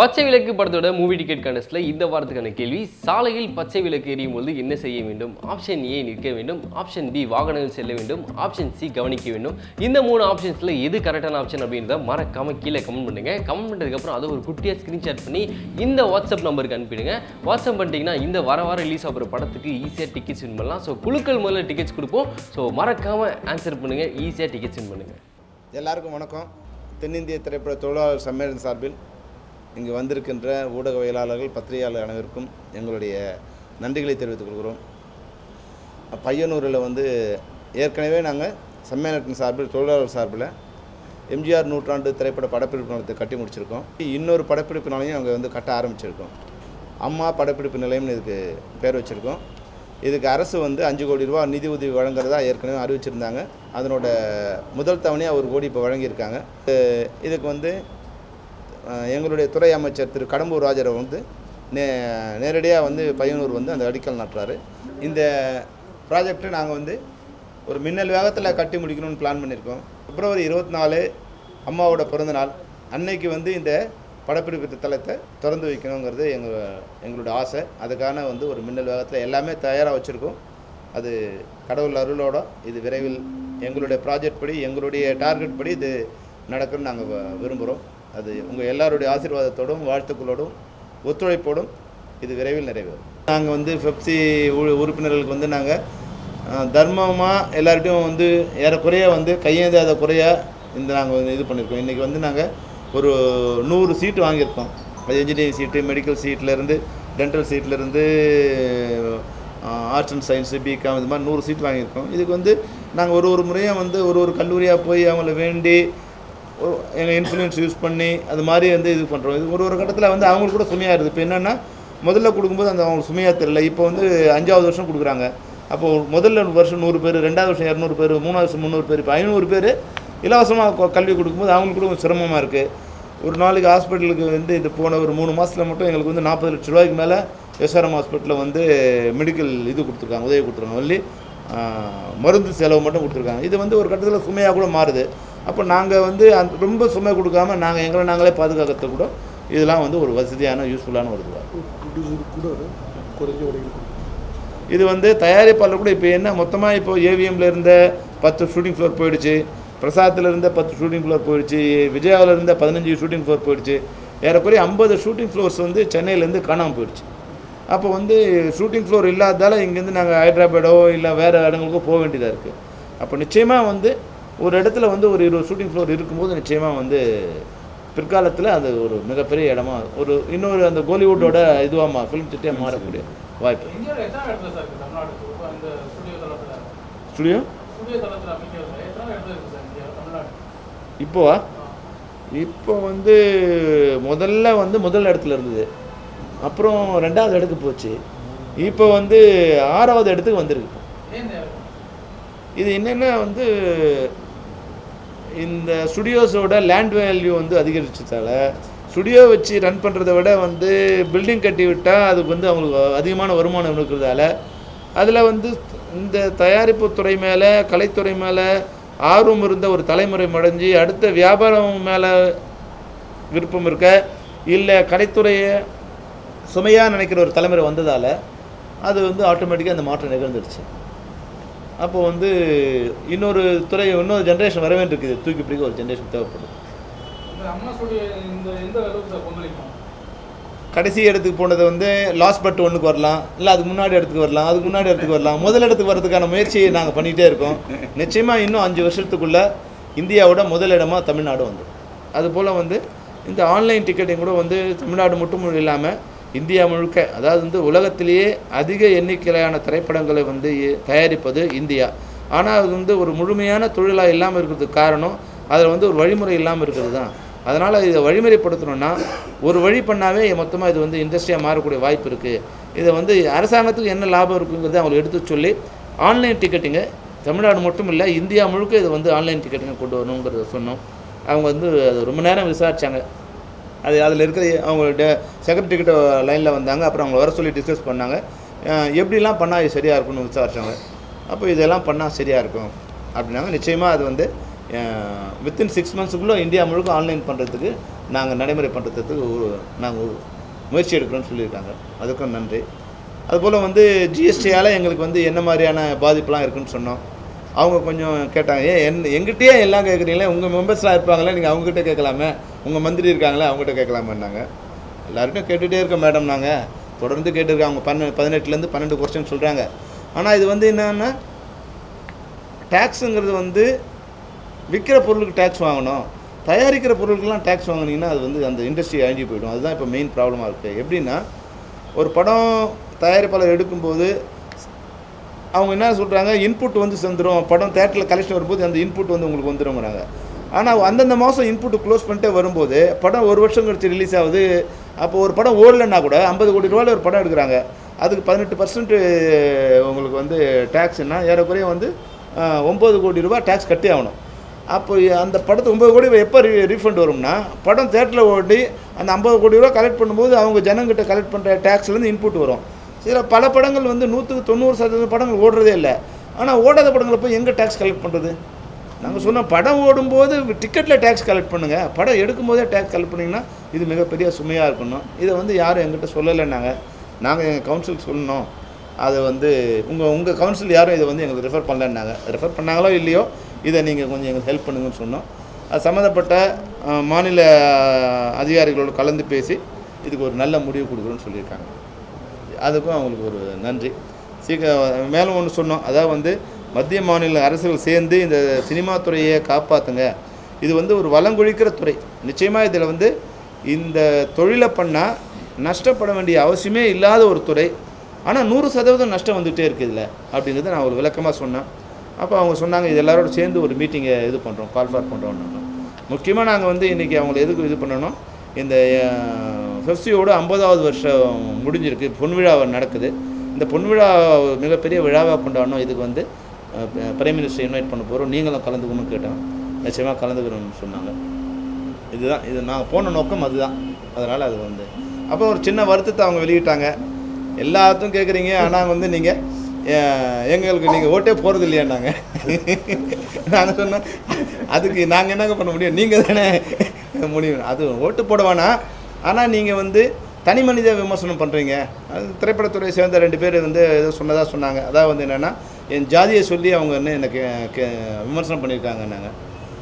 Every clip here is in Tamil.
பச்சை விளக்கு படத்தோட மூவி டிக்கெட் கண்டஸ்ட்ல இந்த வாரத்துக்கான கேள்வி சாலையில் பச்சை விளக்கு எரியும் பொழுது என்ன செய்ய வேண்டும்? ஆப்ஷன் ஏ நிற்க வேண்டும் ஆப்ஷன் பி வாகனங்கள் செல்ல வேண்டும் ஆப்ஷன் சி கவனிக்க வேண்டும். இந்த மூணு ஆப்ஷன்ஸ்ல எது கரெக்டான ஆப்ஷன் அப்படின்றத மறக்காம கீழே கமெண்ட் பண்ணுங்க. கமெண்ட் பண்ணதுக்கு அப்புறம் அதை ஒரு குட்டியா ஸ்கிரீன்ஷாட் பண்ணி இந்த வாட்ஸ்அப் நம்பருக்கு அனுப்பிடுங்க. வாட்ஸ்அப் பண்ணிட்டீங்கன்னா இந்த வர வாரம் ரிலீஸ் ஆகிற படத்துக்கு ஈஸியாக டிக்கெட்ஸ் வின் பண்ணலாம். ஸோ குழுக்கள் முதல்ல டிக்கெட்ஸ் கொடுப்போம். ஸோ மறக்காம ஆன்சர் பண்ணுங்க. ஈஸியாக டிக்கெட்ஸ் வின் பண்ணுங்க. எல்லாருக்கும் வணக்கம். தென்னிந்திய திரைப்பட தொழிலாளர் சம்மேளன் சார்பில் இங்கு வந்திருக்கின்ற ஊடகவியலாளர்கள் பத்திரிகையாளர் அனைவருக்கும் எங்களுடைய நன்றிகளை தெரிவித்துக் கொள்கிறோம். பையனூரில் வந்து ஏற்கனவே நாங்கள் சம்மேளனத்தின் சார்பில் தொழிலாளர் சார்பில் எம்ஜிஆர் நூற்றாண்டு திரைப்பட படப்பிடிப்பு நிலையத்தை கட்டி முடிச்சிருக்கோம். இன்னொரு படப்பிடிப்பு நிலையம் அங்கே வந்து கட்ட ஆரம்பிச்சிருக்கோம். அம்மா படப்பிடிப்பு நிலையம்னு இதுக்கு பேர் வச்சுருக்கோம். இதுக்கு அரசு வந்து அஞ்சு கோடி ரூபா நிதி உதவி வழங்குறதா ஏற்கனவே அறிவிச்சிருந்தாங்க. அதனோட முதல் தவணையாக ஒரு கோடி இப்போ வழங்கியிருக்காங்க. இதுக்கு வந்து எங்களுடைய துறை அமைச்சர் திரு கடம்பூர் ராஜரை வந்து நே நேரடியாக வந்து பையனூர் வந்து அந்த அடிக்கல் நாட்டுறாரு. இந்த ப்ராஜெக்டை நாங்கள் வந்து ஒரு மின்னல் வேகத்தில் கட்டி முடிக்கணும்னு பிளான் பண்ணியிருக்கோம் பிப்ரவரி இருபத்தி நாலு அம்மாவோட பிறந்தநாள் அன்னைக்கு வந்து இந்த படப்பிடிப்பு தளத்தை திறந்து வைக்கணுங்கிறது எங்கள் எங்களுடைய ஆசை. அதுக்கான வந்து ஒரு மின்னல் வேகத்தில் எல்லாமே தயாராக வச்சுருக்கோம். அது கடவுள் அருளோட இது விரைவில் எங்களுடைய ப்ராஜெக்ட் படி எங்களுடைய டார்கெட் படி இது நடக்குன்னு நாங்கள் விரும்புகிறோம் அது உங்கள் எல்லாருடைய ஆசீர்வாதத்தோடும் வாழ்த்துக்களோடும் ஒத்துழைப்போடும் இது விரைவில் நிறைவேறும். நாங்கள் வந்து பெப்சி உ- உறுப்பினர்களுக்கு வந்து நாங்கள் தர்மமாக எல்லார்ட்டையும் வந்து ஏறக்குறைய வந்து கையேந்தாத குறைய இந்த நாங்கள் வந்து இது பண்ணியிருக்கோம் இன்றைக்கி வந்து நாங்கள் ஒரு நூறு சீட்டு வாங்கியிருக்கோம். அது இன்ஜினியரிங் சீட்டு மெடிக்கல் சீட்லேருந்து டென்டல் சீட்லேருந்து ஆர்ட்ஸ் அண்ட் சயின்ஸு பிகாம் இது மாதிரி நூறு சீட் வாங்கியிருக்கோம். இதுக்கு வந்து நாங்கள் ஒரு ஒரு முறையாக வந்து ஒரு ஒரு கல்லூரியாக போய் அவங்கள வேண்டி எங்கள் இன்ஃப்ளூயன்ஸ் யூஸ் பண்ணி அது மாதிரி வந்து இது பண்ணுறோம் இது ஒரு ஒரு கட்டத்தில் வந்து அவங்களுக்கு கூட சுமையாக இருக்குது. இப்போ என்னென்னா முதல்ல கொடுக்கும்போது அந்த அவங்களுக்கு சுமையாக தெரியல. இப்போ வந்து அஞ்சாவது வருஷம் கொடுக்குறாங்க. அப்போது முதல்ல வருஷம் நூறு பேர் ரெண்டாவது வருஷம் இரநூறு பேர் மூணாவது வருஷம் முந்நூறு பேர் இப்போ ஐநூறு பேர் இலவசமாக கல்வி கொடுக்கும்போது அவங்களுக்கு கூட சிரமமாக இருக்குது ஒரு நாளைக்கு ஹாஸ்பிட்டலுக்கு வந்து இது போன ஒரு மூணு மாதத்தில் மட்டும் எங்களுக்கு வந்து நாற்பது லட்ச ரூபாய்க்கு மேலே எஸ்ஆர்எம் ஹாஸ்பிட்டலில் வந்து மெடிக்கல் இது கொடுத்துருக்காங்க உதவி கொடுத்துருக்காங்க. ஒன்லி மருந்து செலவு மட்டும் கொடுத்துருக்காங்க. இது வந்து ஒரு கட்டத்தில் சுமையாக கூட மாறுது. அப்போ நாங்கள் வந்து அந்த ரொம்ப சுமை கொடுக்காம நாங்கள் எங்களை நாங்களே பாதுகாக்கிறது கூட இதெல்லாம் வந்து ஒரு வசதியான யூஸ்ஃபுல்லான ஒரு இதுவாக குறைஞ்ச இது வந்து தயாரிப்பாளர் கூட இப்போ என்ன மொத்தமாக இப்போ ஏவிஎம்ல இருந்த பத்து ஷூட்டிங் ஃப்ளோர் போயிடுச்சு பிரசாத்தில் இருந்த பத்து ஷூட்டிங் ஃப்ளோர் போயிடுச்சு விஜயாவில் இருந்த பதினஞ்சு ஷூட்டிங் ஃப்ளோர் போயிடுச்சு ஏறக்குறைய ஐம்பது ஷூட்டிங் ஃப்ளோர்ஸ் வந்து சென்னையிலேருந்து காணாமல் போயிடுச்சு. அப்போ வந்து ஷூட்டிங் ஃப்ளோர் இல்லாததால் இங்கேருந்து நாங்கள் ஹைதராபாடோ இல்லை வேறு இடங்களுக்கோ போக வேண்டியதாக இருக்குது அப்போ நிச்சயமாக வந்து ஒரு இடத்துல வந்து ஒரு இருபது ஷூட்டிங் ஃப்ளோர் இருக்கும்போது நிச்சயமாக வந்து பிற்காலத்தில் அது ஒரு மிகப்பெரிய இடமா ஒரு இன்னொரு அந்த கோலிவுட்டோட இதுவாக ஃபிலிம் சிட்டியாக மாறக்கூடிய வாய்ப்பு. ஸ்டுடியோ இப்போவா? இப்போ வந்து முதல்ல வந்து முதல் இடத்துல இருந்தது. அப்புறம் ரெண்டாவது இடத்துக்கு போச்சு. இப்போ வந்து ஆறாவது இடத்துக்கு வந்திருக்கு? இது என்னென்னா வந்து இந்த ஸ்டுடியோஸோட லேண்ட் வேல்யூ வந்து அதிகரிச்சதால ஸ்டுடியோ வச்சு ரன் பண்ணுறத விட வந்து பில்டிங் கட்டி விட்டால் அதுக்கு வந்து அவங்களுக்கு அதிகமான வருமானம் இருக்கிறதால அதில் வந்து இந்த தயாரிப்பு துறை மேலே கலைத்துறை மேலே ஆர்வம் இருந்த ஒரு தலைமுறை மடைஞ்சு அடுத்த வியாபாரம் மேலே விருப்பம் இருக்க இல்லை கலைத்துறையை சுமையாக நினைக்கிற ஒரு தலைமுறை வந்ததால் அது வந்து ஆட்டோமேட்டிக்காக அந்த மாற்றம் நிகழ்ந்துருச்சு அப்போ வந்து இன்னொரு துறை இன்னொரு ஜென்ரேஷன் வர வேண்டியிருக்குது தூக்கி பிடிக்க ஒரு ஜென்ரேஷன் தேவைப்படுது. கடைசி இடத்துக்கு போனது வந்து லாஸ்ட் பட் ஒன்றுக்கு வரலாம். இல்லை அதுக்கு முன்னாடி இடத்துக்கு வரலாம். அதுக்கு முன்னாடி இடத்துக்கு வரலாம். முதல் இடத்துக்கு வரதுக்கான முயற்சியை நாங்கள் பண்ணிகிட்டே இருக்கோம். நிச்சயமாக இன்னும் அஞ்சு வருஷத்துக்குள்ளே இந்தியாவோட முதல் இடமா தமிழ்நாடு வந்து அதுபோல் வந்து இந்த ஆன்லைன் டிக்கெட்டிங் கூட வந்து தமிழ்நாடு மட்டும் இல்லாமல் இந்தியா முழுக்க அதாவது வந்து உலகத்திலேயே அதிக எண்ணிக்கையிலான திரைப்படங்களை வந்து தயாரிப்பது இந்தியா. ஆனால் அது வந்து ஒரு முழுமையான தொழிலாக இல்லாமல் இருக்கிறதுக்கு காரணம் அதில் வந்து ஒரு வழிமுறை இல்லாமல் இருக்கிறது தான் அதனால் இதை வழிமுறைப்படுத்தணும்னா ஒரு வழி பண்ணாவே மொத்தமாக இது வந்து இண்டஸ்ட்ரியாக மாறக்கூடிய வாய்ப்பு இருக்குது இதை வந்து அரசாங்கத்துக்கு என்ன லாபம் இருக்குங்கிறத அவங்களுக்கு எடுத்து சொல்லி ஆன்லைன் டிக்கெட்டுங்க தமிழ்நாடு மட்டும் இல்லை இந்தியா முழுக்க இதை வந்து ஆன்லைன் டிக்கெட்டிங்கை கொண்டு வரணுங்கிறத சொன்னோம். அவங்க வந்து அது ரொம்ப நேரம் விசாரித்தாங்க அது அதில் இருக்கிற அவங்க செகண்ட் கிட்ட லைனில் வந்தாங்க. அப்புறம் அவங்க வர சொல்லி டிஸ்கஸ் பண்ணாங்க. எப்படிலாம் பண்ணால் இது சரியாக இருக்கும்னு விசாரித்தாங்க அப்போ இதெல்லாம் பண்ணால் சரியாக இருக்கும் அப்படின்னாங்க. நிச்சயமாக அது வந்து வித்தின் சிக்ஸ் மந்த்ஸுக்குள்ளே இந்தியா முழுக்க ஆன்லைன் பண்ணுறதுக்கு நாங்கள் நடைமுறை பண்ணுறதுக்கு ஒரு நாங்கள் முயற்சி எடுக்கிறோம்னு சொல்லியிருக்காங்க. அதுக்கும் நன்றி. அதுபோல் வந்து ஜிஎஸ்டியால் எங்களுக்கு வந்து என்ன மாதிரியான பாதிப்புலாம் இருக்குன்னு சொன்னோம். அவங்க கொஞ்சம் கேட்டாங்க ஏன் என் எங்கிட்டயே எல்லாம் கேட்குறீங்களே உங்கள் மெம்பர்ஸ்லாம் இருப்பாங்களே நீங்கள் அவங்ககிட்ட கேட்கலாமே? உங்கள் மந்திரி இருக்காங்களே அவங்ககிட்ட கேட்கலாமான்னாங்க. எல்லாருக்கும் கேட்டுகிட்டே இருக்கோம் மேடம் நாங்கள் தொடர்ந்து கேட்டுருக்கோம் அவங்க பன்ன பதினெட்டுலேருந்து பன்னெண்டு கொஸ்டின் சொல்கிறாங்க ஆனால் இது வந்து என்னென்னா டேக்ஸுங்கிறது வந்து விற்கிற பொருளுக்கு டேக்ஸ் வாங்கணும். தயாரிக்கிற பொருளுக்கெல்லாம் டேக்ஸ் வாங்கினீங்கன்னா அது வந்து அந்த இண்டஸ்ட்ரி அழிஞ்சு போயிடும். அதுதான் இப்போ மெயின் ப்ராப்ளமாக இருக்குது எப்படின்னா ஒரு படம் தயாரிப்பாளர் எடுக்கும்போது அவங்க என்ன சொல்கிறாங்க இன்புட் வந்து சேர்ந்துரும் படம் தேட்டரில் கலெக்ஷன் வரும்போது அந்த இன்புட் வந்து உங்களுக்கு வந்துருங்கிறாங்க ஆனால் அந்தந்த மாதம் இன்புட் க்ளோஸ் பண்ணிட்டே வரும்போது படம் ஒரு வருஷம் கழிச்சு ரிலீஸ் ஆகுது. அப்போ ஒரு படம் ஓடலைன்னா கூட ஐம்பது கோடி ரூபாயில் ஒரு படம் எடுக்கிறாங்க. அதுக்கு பதினெட்டு பர்சன்ட் உங்களுக்கு வந்து டேக்ஸ்னா ஏறக்குறைய வந்து ஒம்பது கோடி ரூபாய் டேக்ஸ் கட்டி ஆகணும். அப்போ அந்த படத்தை ஒம்பது கோடி எப்போ ரீ ரீஃபண்ட் வரும்னா படம் தேட்டரில் ஓடி அந்த ஐம்பது கோடி ரூபா கலெக்ட் பண்ணும்போது அவங்க ஜனங்கிட்ட கலெக்ட் பண்ணுற டேக்ஸ்லேருந்து இன்புட் வரும். சில பல படங்கள் வந்து நூற்றுக்கு தொண்ணூறு சதவீதம் படங்கள் ஓடுறதே இல்லை. ஆனால் ஓடாத படங்களை போய் எங்கே டேக்ஸ் கலெக்ட் பண்ணுறது நாங்கள் சொன்னோம் படம் ஓடும்போது டிக்கெட்டில் டேக்ஸ் கலெக்ட் பண்ணுங்கள் படம் எடுக்கும்போதே டேக்ஸ் கலெக்ட் பண்ணிங்கன்னா இது மிகப்பெரிய சுமையாக இருக்கணும் இதை வந்து யாரும் எங்கிட்ட சொல்லலைன்னாங்க. நாங்கள் எங்கள் கவுன்சிலுக்கு சொல்லணும் அதை வந்து உங்கள் உங்கள் கவுன்சில் யாரும் இதை வந்து எங்களுக்கு ரெஃபர் பண்ணலன்னாங்க. ரெஃபர் பண்ணாங்களோ இல்லையோ இதை நீங்கள் கொஞ்சம் எங்களுக்கு ஹெல்ப் பண்ணுங்கன்னு சொன்னோம். அது சம்மந்தப்பட்ட மாநில அதிகாரிகளோடு கலந்து பேசி இதுக்கு ஒரு நல்ல முடிவு கொடுக்குறோன்னு சொல்லியிருக்காங்க. அதுக்கும் அவங்களுக்கு ஒரு நன்றி. சீக்கிரம் மேலும் ஒன்று சொன்னோம். அதாவது வந்து மத்திய மாநில அரசுகள் சேர்ந்து இந்த சினிமா துறையை காப்பாற்றுங்க இது வந்து ஒரு வளங்குழிக்கிற துறை. நிச்சயமாக இதில் வந்து இந்த தொழிலை பண்ணால் நஷ்டப்பட வேண்டிய அவசியமே இல்லாத ஒரு துறை. ஆனால் நூறு சதவீதம் நஷ்டம் வந்துகிட்டே இருக்குது இதில் அப்படிங்கிறத நான் ஒரு விளக்கமாக சொன்னேன். அப்போ அவங்க சொன்னாங்க இது எல்லாரோட சேர்ந்து ஒரு மீட்டிங்கை இது பண்ணுறோம் கால் ஃபார் பண்ணுறோம் முக்கியமாக நாங்கள் வந்து இன்றைக்கி அவங்கள எதுக்கு இது பண்ணணும்? இந்த ஃபெஃப்சியோட ஐம்பதாவது வருஷம் முடிஞ்சிருக்கு. பொன்விழா நடக்குது. இந்த பொன்விழா மிகப்பெரிய விழாவாக கொண்டாடணும். இதுக்கு வந்து பிரைம் மினிஸ்டர் இன்வைட் பண்ண போகிறோம் நீங்களும் கலந்துக்கணும்னு கேட்டோம் நிச்சயமாக கலந்துக்கணும்னு சொன்னாங்க. இதுதான் இது நாங்கள் போன நோக்கம் அதுதான். அதனால் அது வந்து அப்போ ஒரு சின்ன வருத்தத்தை அவங்க வெளியிட்டாங்க. எல்லாத்தையும் கேட்குறீங்க ஆனால் வந்து நீங்கள் எங்களுக்கு நீங்கள் ஓட்டே போகிறது இல்லையா நாங்கள் நாங்கள் சொன்னோம் அதுக்கு நாங்கள் என்னங்க பண்ண முடியும்? நீங்கள் தானே முடியும் அது ஓட்டு போட வேணாம் ஆனால் நீங்கள் வந்து தனி மனித விமர்சனம் பண்ணுறீங்க அது திரைப்படத்துறையை சேர்ந்த ரெண்டு பேர் வந்து ஏதோ சொன்னதாக சொன்னாங்க. அதாவது வந்து என்னென்னா என் ஜாதியை சொல்லி அவங்க என்ன எனக்கு கே- விமர்சனம் பண்ணியிருக்காங்கன்னாங்க.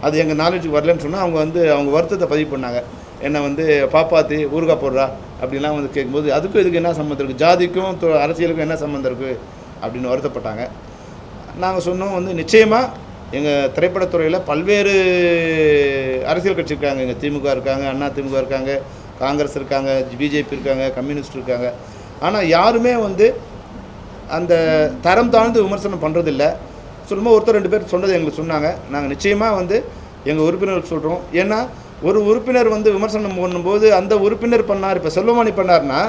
அது எங்கள் நாலேஜுக்கு வரலன்னு சொன்னால் அவங்க வந்து அவங்க வருத்தத்தை பதிவு பண்ணாங்க. என்னை வந்து பாப்பாத்தி ஊருகா போடுறா அப்படிலாம் வந்து கேட்கும்போது அதுக்கும் இதுக்கு என்ன சம்மந்தம் இருக்குது ஜாதிக்கும் அரசியலுக்கும் என்ன சம்மந்தம் இருக்குது அப்படின்னு வருத்தப்பட்டாங்க. நாங்கள் சொன்னோம் வந்து நிச்சயமாக எங்கள் திரைப்படத்துறையில் பல்வேறு அரசியல் கட்சி இருக்காங்க. எங்கள் திமுக இருக்காங்க அண்ணா திமுக இருக்காங்க காங்கிரஸ் இருக்காங்க பிஜேபி இருக்காங்க கம்யூனிஸ்ட் இருக்காங்க. ஆனால் யாருமே வந்து அந்த தரம் தாழ்ந்து விமர்சனம் பண்ணுறதில்ல சும்மா ஒருத்தர் ரெண்டு பேர் சொன்னது எங்களுக்கு சொன்னாங்க. நாங்கள் நிச்சயமாக வந்து எங்கள் உறுப்பினருக்கு சொல்கிறோம் ஏன்னா ஒரு உறுப்பினர் வந்து விமர்சனம் பண்ணும்போது அந்த உறுப்பினர் பண்ணார். இப்போ செல்வமணி பண்ணார்னா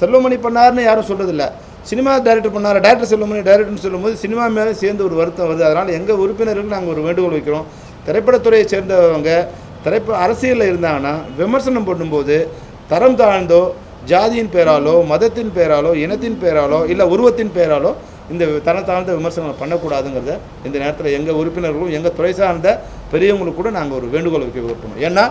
செல்வமணி பண்ணார்னு யாரும் சொல்கிறதில்ல சினிமா டைரக்டர் பண்ணார். டைரக்டர் செல்வமணி டைரக்டர்னு சொல்லும்போது சினிமா மேலே சேர்ந்து ஒரு வருத்தம் வருது. அதனால் எங்கள் உறுப்பினர்களுக்கு நாங்கள் ஒரு வேண்டுகோள் வைக்கிறோம். திரைப்படத்துறையை சேர்ந்தவங்க திரைப்பட அரசியலில் இருந்தாங்கன்னா விமர்சனம் பண்ணும்போது தரம் தாழ்ந்தோ ஜாதியின் பேராலோ மதத்தின் பேராலோ இனத்தின் பேராலோ இல்லை உருவத்தின் பேராலோ இந்த தரம் தாழ்ந்த விமர்சனம் பண்ணக்கூடாதுங்கிறத இந்த நேரத்தில் எங்கள் உறுப்பினர்களும் எங்கள் துறை சார்ந்த பெரியவங்களுக்கு கூட நாங்கள் ஒரு வேண்டுகோள் வைக்க விருப்பணும். ஏன்னா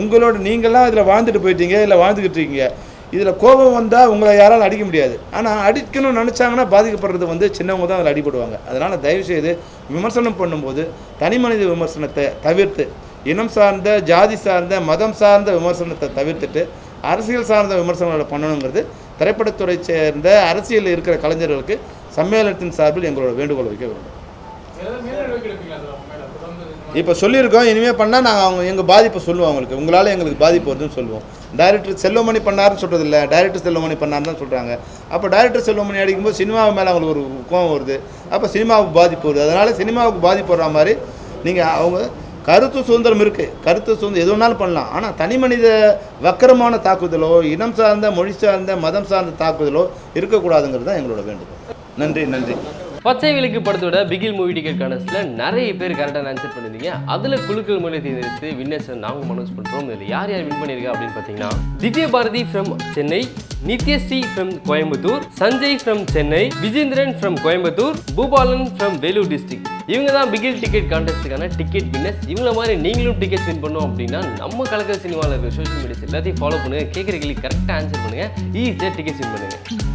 உங்களோட நீங்களாம் இதில் வாழ்ந்துட்டு போயிட்டீங்க இல்லை வாழ்ந்துக்கிட்டு இருக்கீங்க. இதில் கோபம் வந்தால் உங்களை யாராலும் அடிக்க முடியாது. ஆனால் அடிக்கணும்னு நினச்சாங்கன்னா பாதிக்கப்படுறது வந்து சின்னவங்க தான் அதில் அடிபடுவாங்க. அதனால் தயவுசெய்து விமர்சனம் பண்ணும்போது தனி மனித விமர்சனத்தை தவிர்த்து இனம் சார்ந்த ஜாதி சார்ந்த மதம் சார்ந்த விமர்சனத்தை தவிர்த்துட்டு அரசியல் சார்ந்த விமர்சனங்களை பண்ணணுங்கிறது திரைப்படத்துறை சேர்ந்த அரசியலில் இருக்கிற கலைஞர்களுக்கு சம்மேளனத்தின் சார்பில் எங்களோட வேண்டுகோள் வைக்க வேண்டும். இப்போ சொல்லியிருக்கோம் இனிமேல் பண்ணால் நாங்கள் அவங்க எங்கள் பாதிப்பை சொல்லுவோம் அவங்களுக்கு. உங்களால் எங்களுக்கு பாதிப்பு வருதுன்னு சொல்லுவோம். டைரக்டர் செல்வமணி பண்ணாருன்னு சொல்கிறது இல்லை. டைரக்டர் செல்வமணி பண்ணாருன்னு தான் சொல்கிறாங்க அப்போ டைரக்டர் செல்வமணி அடிக்கும்போது சினிமாவை மேலே அவங்களுக்கு ஒரு கோவம் வருது. அப்போ சினிமாவுக்கு பாதிப்பு வருது. அதனால் சினிமாவுக்கு பாதிப்பு வர்ற மாதிரி நீங்கள் அவங்க கருத்து சுதந்திரம் இருக்குது கருத்து சுதந்திரம் எது வேணாலும் பண்ணலாம். ஆனால் தனி மனித வக்கரமான தாக்குதலோ இனம் சார்ந்த மொழி சார்ந்த மதம் சார்ந்த தாக்குதலோ இருக்கக்கூடாதுங்கிறது தான் எங்களோட வேண்டுகோள். நன்றி நன்றி. பச்சை விளக்கு படத்தோட பிகில் மூவி டிக்கெட் கான்டெஸ்ட்ல நிறைய பேர் கரெக்டாக ஆன்சர் பண்ணியிருந்தீங்க. அதில் குழுக்கள் மூலம் தேர்ந்தெடுத்து வின்னர்ஸ் நாங்கள் மனோஸ் பண்றோம். இதில் யார் யார் வின் பண்ணியிருக்கா அப்படின்னு பார்த்தீங்கன்னா Divya Bharathi from Chennai Nithyasri from Coimbatore Sanjay from Chennai Vijendran from Coimbatore Boopalan from Vellore district இவங்க தான் பிகில் டிக்கெட் கான்டெஸ்ட்டுக்கான டிக்கெட் வின்னர்ஸ் இவங்கள மாதிரி நீங்களும் டிக்கெட் வின் பண்ணோம் அப்படின்னா நம்ம கலக்கல் சினிமாவில் இருக்கிற சோஷியல் மீடியாஸ் எல்லாத்தையும் ஃபாலோ பண்ணுங்கள் கேட்குற கேள்வி கரெக்டாக ஆன்சர் பண்ணுங்க. ஈஸியாக டிக்கெட் வின் பண்ணுங்கள்